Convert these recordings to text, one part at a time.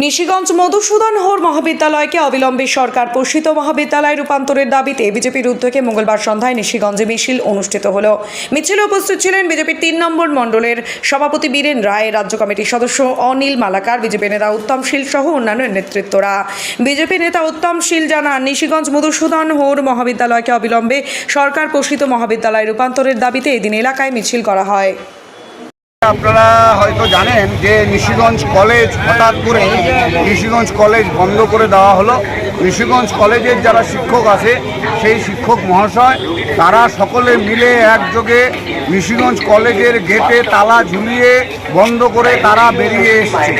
নিশিগঞ্জ মধুসূদন হোর মহাবিদ্যালয়কে অবিলম্বে সরকার পোষিত মহাবিদ্যালয় রূপান্তরের দাবিতে বিজেপির উদ্যোগে মঙ্গলবার সন্ধ্যায় নিশিগঞ্জে মিছিল অনুষ্ঠিত হল। মিছিলে উপস্থিত ছিলেন বিজেপির তিন নম্বর মণ্ডলের সভাপতি বীরেন রায়, রাজ্য কমিটির সদস্য অনিল মালাকার, বিজেপি নেতা উত্তম শীল সহ অন্যান্য নেতৃত্বরা। বিজেপি নেতা উত্তম শীল জানান, নিশিগঞ্জ মধুসূদন হোর মহাবিদ্যালয়কে অবিলম্বে সরকার পোষিত মহাবিদ্যালয় রূপান্তরের দাবিতে এদিন এলাকায় মিছিল করা হয়। আপনারা হয়তো জানেন যে নিশিগঞ্জ কলেজ হঠাৎ করে নিশিগঞ্জ কলেজ বন্ধ করে দেওয়া হলো। নিশিগঞ্জ কলেজের যারা শিক্ষক আছে সেই শিক্ষক মহাশয় তারা সকলে মিলে একযোগে ঋষিগঞ্জ কলেজের গেটে তালা ঝুলিয়ে বন্ধ করে তারা বেরিয়ে এসছে।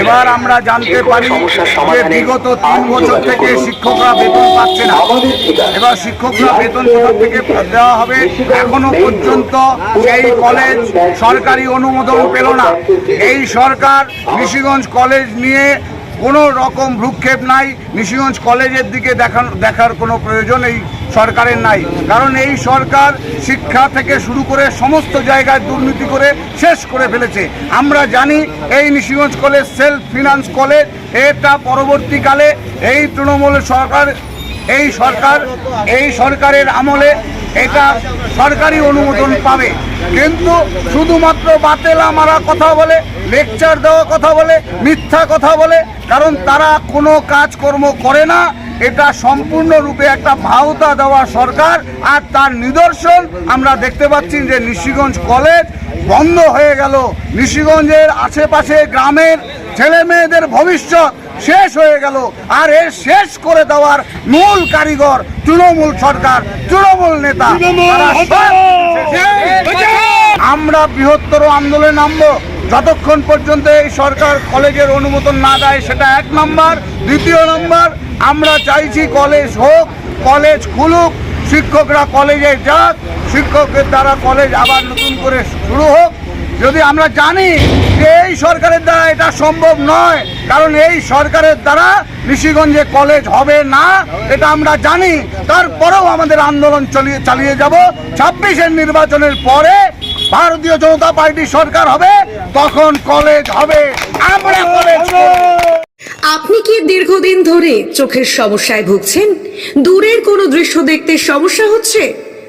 এবার আমরা জানতে পারি যে বিগত তিন বছর থেকে শিক্ষকরা বেতন পাচ্ছে না। এবার শিক্ষকরা বেতন কোথা থেকে দেওয়া হবে এখনও পর্যন্ত এই কলেজ সরকারি অনুমোদন পেল না। এই সরকার ঋষিগঞ্জ কলেজ নিয়ে কোনো রকম ভ্রুক্ষেপ নাই। নিশিগঞ্জ কলেজের দিকে দেখানো, দেখার কোনো প্রয়োজন এই সরকারের নাই। কারণ এই সরকার শিক্ষা থেকে শুরু করে সমস্ত জায়গায় দুর্নীতি করে শেষ করে ফেলেছে। আমরা জানি এই Nishiganj college self finance college, এটা পরবর্তীকালে এই তৃণমূল সরকার, এই সরকার, এই সরকারের আমলে এটা সরকারি অনুমোদন পাবে। কিন্তু শুধুমাত্র বাতেলা মারা কথা বলে লেকচার দেওয়া কথা বলে মিথ্যা কথা বলে কারণ তারা কোনো কাজকর্ম করে না। এটা সম্পূর্ণরূপে একটা ভাওতা দেওয়া সরকার আর তার নিদর্শন আমরা দেখতে পাচ্ছি যে নিশিগঞ্জ কলেজ বন্ধ হয়ে গেল। নিশিগঞ্জের আশেপাশে গ্রামের ছেলে মেয়েদের ভবিষ্যৎ শেষ হয়ে গেল আর এর শেষ করে দেওয়ার মূল কারিগর তৃণমূল সরকার তৃণমূল নেতা। আমরা বৃহত্তর আন্দোলনে নামবো। যতক্ষণ পর্যন্ত এই সরকার কলেজের অনুমোদন না দেয়, সেটা এক নম্বর। দ্বিতীয় নম্বর, আমরা চাইছি কলেজ হোক, কলেজ খুলুক, শিক্ষকরা কলেজে যাক, শিক্ষকের দ্বারা কলেজ আবার নতুন করে শুরু হোক। যদি আমরা জানি যে এই সরকারের দ্বারা এটা সম্ভব নয়, কারণ এই সরকারের দ্বারা ঋষিগঞ্জে কলেজ হবে না, এটা আমরা জানি। তারপরেও আমাদের আন্দোলন চালিয়ে চালিয়ে যাব। ছাব্বিশের নির্বাচনের পরে ভারতীয় জনতা পার্টি সরকার হবে তখন কলেজ হবে, আমরা কলেজ আপনি কি দীর্ঘদিন ধরে চোখের সমস্যায় ভুগছেন? দূরের কোনো দৃশ্য দেখতে সমস্যা হচ্ছে?